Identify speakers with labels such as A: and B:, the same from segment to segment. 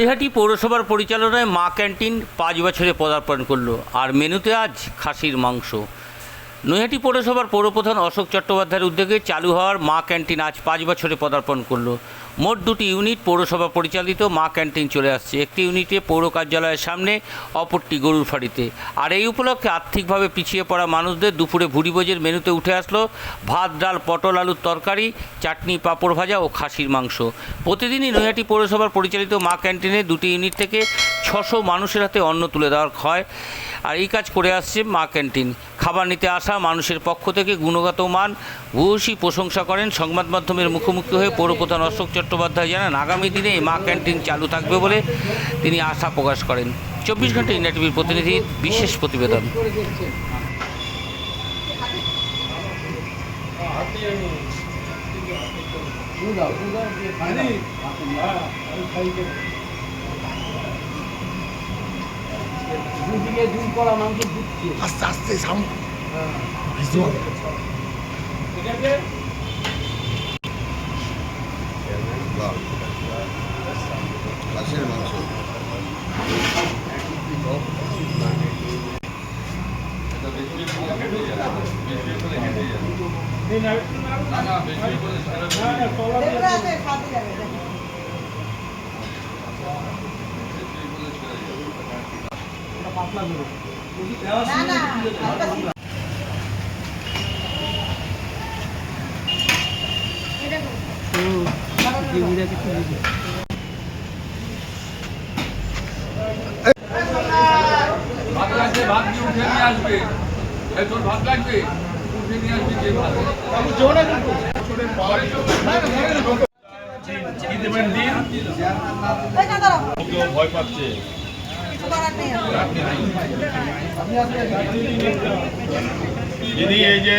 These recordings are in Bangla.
A: নৈহাটি পৌরসভার পরিচালনায় মা ক্যান্টিন পাঁচ বছরে পদার্পণ করল। আর মেনুতে আজ খাসির মাংস। নৈহাটি পৌরসভার পৌরপ্রধান অশোক চট্টোপাধ্যায়ের উদ্যোগে চালু হওয়ার মা ক্যান্টিন আজ পাঁচ বছরে পদার্পণ করল। মোট দুটি ইউনিট পৌরসভা পরিচালিত, মা ক্যান্টিন চলে আসছে। একটি ইউনিটে পৌর কার্যালয়ের সামনে, অপরটি গরুর ফাড়িতে। আর এই উপলক্ষে আর্থিকভাবে পিছিয়ে পড়া মানুষদের দুপুরে ভুড়িভোজের মেনুতে উঠে আসলো ভাত, ডাল, পটল, আলুর তরকারি, চাটনি, পাঁপড় ভাজা ও খাসির মাংস। প্রতিদিনই নৈহাটি পৌরসভার পরিচালিত মা ক্যান্টিনে দুটি ইউনিট থেকে ছশো মানুষের হাতে অন্ন তুলে দেওয়ার হয় আর এই কাজ করে আসছে মা ক্যান্টিন। খাবার নিতে আসা মানুষের পক্ষ থেকে গুণগত মান, ভূয়সী প্রশংসা করেন সংবাদ মাধ্যমের মুখোমুখি হয়ে পৌরপ্রধান অশোক চট্টোপাধ্যায়। জানান আগামী দিনে এই মা ক্যান্টিন চালু থাকবে বলে তিনি আশা প্রকাশ করেন। চব্বিশ ঘণ্টা ইন্ডিয়া টিভির প্রতিনিধির বিশেষ প্রতিবেদন।
B: আস্তে আস্তে সাউন্ড
C: খাসির মাংস
D: ভাত লাগবে ভাত দিয়ে উঠে নিয়ে আসবে এই তোর ভাত লাগবে উঠে নিয়ে আসবি যে ভাত কি দেবেন দিন কেউ ভয় পাচ্ছে দিদি এই যে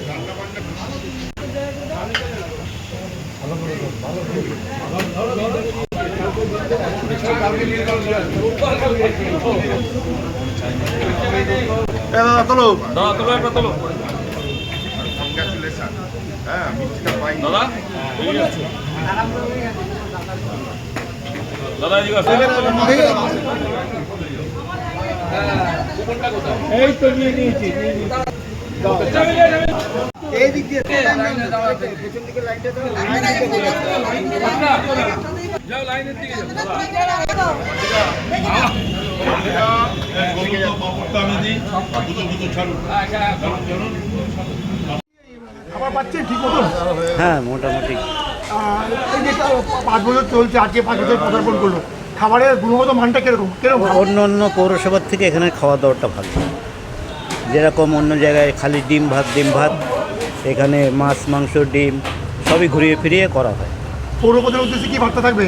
C: হ্যাঁ মিষ্টিটা পাই
D: দাদা দাদা
B: এই তো নিয়ে নিয়েছি। এই দিক দিয়ে
D: দিকে
B: পাচ্ছেন ঠিক মতো
E: হ্যাঁ মোটামুটি।
B: আর এই যে পাঁচ বছর চলছে আজকে পাঁচ বছর পদার্পণ করল। খাবারের গুণগত মানটা কীরকম? কীরকম?
E: অন্য অন্য পৌরসভার থেকে এখানে খাওয়া দাওয়াটা ভালো। যেরকম অন্য জায়গায় খালি ডিম ভাত ডিম ভাত এখানে মাছ মাংস ডিম সবই ঘুরিয়ে ফিরিয়ে করা হয়।
B: পৌরপতির উদ্দেশ্যে কি বার্তা থাকবে?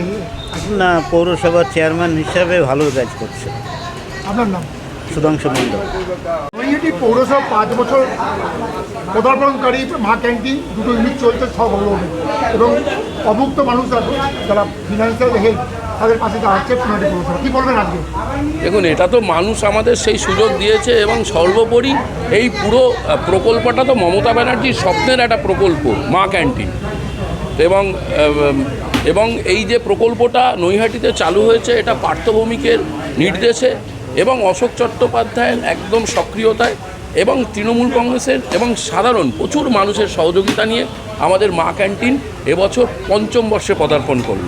E: না পৌরসভার চেয়ারম্যান হিসাবে ভালো কাজ করছে।
B: আপনার নাম?
E: সুধাংশু
B: নৈহাটি পৌরসভা পাঁচ বছর পদার্পণকারী মা ক্যান্টিন দুটো ইউনিট চলছে সব অবলম্বন। এবং অভুক্ত মানুষ আছে যারা ফিনান্সিয়াল হেল্প তাদের পাশে দাঁড়াচ্ছে পৌরসভা কী বলবেন আজকে?
F: দেখুন, এটা তো মানুষ আমাদের সেই সুযোগ দিয়েছে এবং সর্বোপরি এই পুরো প্রকল্পটা তো মমতা ব্যানার্জির স্বপ্নের একটা প্রকল্প, মা ক্যান্টিন। এবং এবং এই যে প্রকল্পটা নৈহাটিতে চালু হয়েছে, এটা পার্থভৌমিকের নির্দেশে এবং অশোক চট্টোপাধ্যায়ের একদম সক্রিয়তায় এবং তৃণমূল কংগ্রেসের এবং সাধারণ প্রচুর মানুষের সহযোগিতা নিয়ে আমাদের মা ক্যান্টিন এবছর পঞ্চম বর্ষে পদার্পণ করল।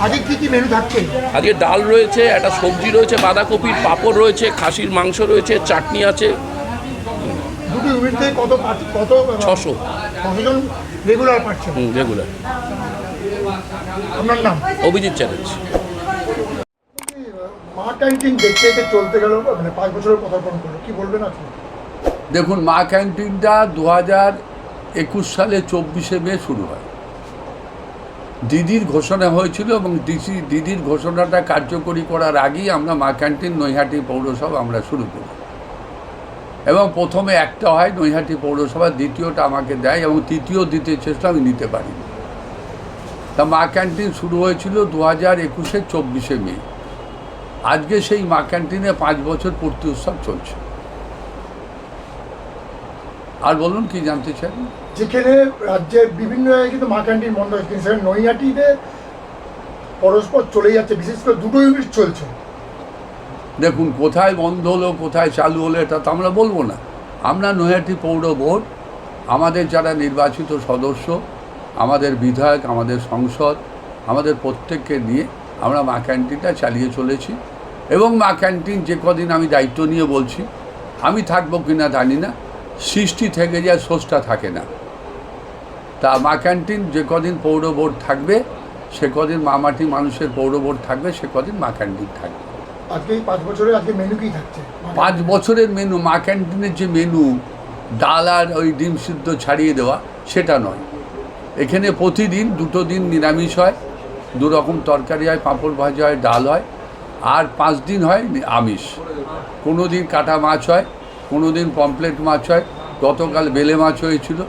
B: আজকে কী কী মেনু থাকছে?
F: আজকে ডাল রয়েছে একটা সবজি রয়েছে বাঁধাকপির পাঁপড় রয়েছে খাসির মাংস রয়েছে চাটনি আছে।
B: দুটো ইউনিট থেকে কত পাচ্ছ- কত
F: ছশো।
B: কতজন রেগুলার পাচ্ছেন
F: রেগুলার
B: আপনার নাম?
F: অভিজিৎ চ্যাটার্জি।
B: মা ক্যান্টিন দেখতে দেখতে চলতে গেল মানে পাঁচ বছরের পদার্পণ করল। কি বলবেন আপনি
G: দেখুন মা ক্যান্টিনটা দু হাজার একুশ সালে চব্বিশে মে শুরু হয়। দিদির ঘোষণা হয়েছিল এবং ডিসি দিদির ঘোষণাটা কার্যকরী করার আগেই আমরা মা ক্যান্টিন নৈহাটি পৌরসভা আমরা শুরু করি। এবং প্রথমে একটা হয় নৈহাটি পৌরসভা, দ্বিতীয়টা আমাকে দেয় এবং তৃতীয় দিতে চেষ্টা আমি নিতে পারি তা মা ক্যান্টিন শুরু হয়েছিল দু হাজার একুশের চব্বিশে মে। আজকে সেই মা ক্যান্টিনে পাঁচ বছর পূর্তি উৎসব চলছে। আর বলুন কি জানতে চান?
B: যেখানে রাজ্যের বিভিন্ন জায়গায় কিন্তু মা ক্যান্টিন বন্ধ হয়েছে সেখানে নৈহাটিতে পরস্পর চলে যাচ্ছে। বিশেষ করে দুটো ইউনিট চলছে।
G: দেখুন কোথায় বন্ধ হলো কোথায় চালু হলো এটা তো আমরা বলব না। আমরা নৈহাটি পৌর বোর্ড আমাদের যারা নির্বাচিত সদস্য আমাদের বিধায়ক আমাদের সংসদ আমাদের প্রত্যেককে নিয়ে আমরা মা ক্যান্টিনটা চালিয়ে চলেছি। এবং মা ক্যান্টিন যে কদিন আমি দায়িত্ব নিয়ে বলছি আমি থাকব কিনা জানি না। সৃষ্টি থেকে যায় সোর্সটা থাকে না। তা মা ক্যান্টিন যে কদিন পৌর বোর্ড থাকবে সে কদিন মামাটি মানুষের পৌর বোর্ড থাকবে সে কদিন মা ক্যান্টিন থাকবে।
B: আজকে পাঁচ বছরে আজকে মেনু কি থাকছে?
G: পাঁচ বছরের মেনু মা ক্যান্টিনের যে মেনু ডাল আর ওই ডিম সিদ্ধ ছাড়িয়ে দেওয়া সেটা নয়। এখানে প্রতিদিন দুটো দিন নিরামিষ হয় দু রকম তরকারি হয় পাঁপড় ভাজা হয় ডাল হয় আর পাঁচ দিন হয় আমিষ। কোনো দিন কাটা মাছ হয় কোনো দিন পমপ্লেট মাছ হয়, গতকাল বেলে মাছ হয়েছিল,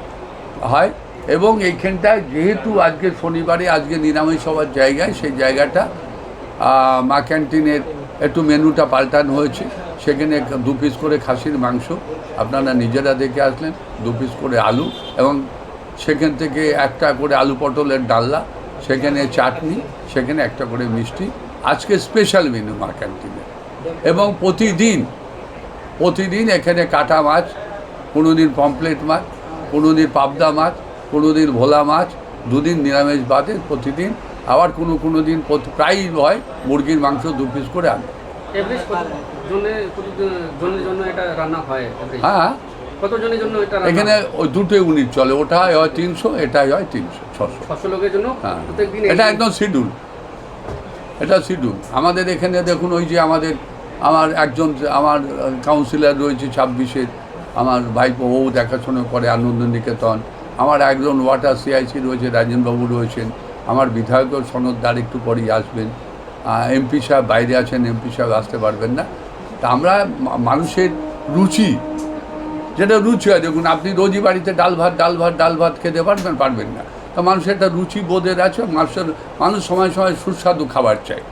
G: হয়। এবং এইখানটায় যেহেতু আজকে শনিবারে আজকে নিরামিষ হওয়ার জায়গায়, সেই জায়গাটা মা ক্যান্টিনের একটু মেনুটা পাল্টানো হয়েছে। সেখানে দু পিস করে খাসির মাংস, আপনারা নিজেরা দেখে আসলেন, দু পিস করে আলু এবং সেখান থেকে একটা করে আলু পটলের ডাল্লা সেখানে চাটনি, সেখানে একটা করে মিষ্টি। আজকে স্পেশাল মেনু মা ক্যান্টিনে। এবং প্রতিদিন প্রতিদিন এখানে কাটা মাছ কোনো দিন পমপ্লেট মাছ কোনো দিন পাবদা মাছ কোনো দিন ভোলা মাছ দুদিন নিরামিষ বাদে প্রতিদিন। আবার কোনো কোনো দিন প্রায়ই হয় মুরগির মাংস দু পিস করে আনে।
D: হয়?
G: হ্যাঁ এখানে ওই দুটো ইউনিট চলে ওটাই হয় তিনশো এটাই হয় তিনশো ছশো। হ্যাঁ। এটা একদম শিডিউল এটা শিডিউল আমাদের এখানে দেখুন ওই যে আমাদের আমার একজন, আমার কাউন্সিলর রয়েছে ছাব্বিশের আমার ভাইপো, ও দেখাশোনা করে আনন্দ নিকেতন আমার একজন ওয়াটার সিআইসি রয়েছে রাজেনবাবু রয়েছেন। আমার বিধায়কও সনদদার একটু পরেই আসবেন। এমপি সাহেব বাইরে আছেন এমপি সাহেব আসতে পারবেন না। তা আমরা মানুষের রুচি, যেটা রুচি হয়, দেখুন আপনি রোজই বাড়িতে ডাল ভাত ডাল ভাত ডাল ভাত খেতে পারবেন পারবেন না। তো মানুষের একটা রুচি বোধের আছে, মানুষের, মানুষ সময় সময় সুস্বাদু খাবার চায়।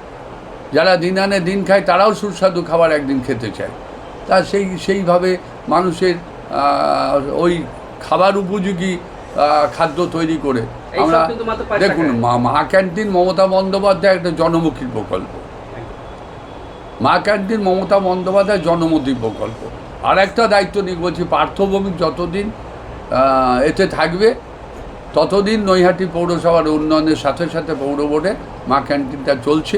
G: যারা দিন আনে দিন খায় তারাও সুস্বাদু খাবার একদিন খেতে চায়। তা সেই সেইভাবে মানুষের ওই খাবার উপযোগী খাদ্য তৈরি করে আমরা দেখুন মা মা ক্যান্টিন মমতা বন্দ্যোপাধ্যায় একটা জনমুখী প্রকল্প। মা ক্যান্টিন মমতা বন্দ্যোপাধ্যায় জনমুখী প্রকল্প। আর একটা দায়িত্ব নিয়ে বলছি পার্থভূমিক যতদিন এতে থাকবে ততদিন নৈহাটি পৌরসভার উন্নয়নের সাথে সাথে পৌর বোর্ডে মা ক্যান্টিনটা চলছে।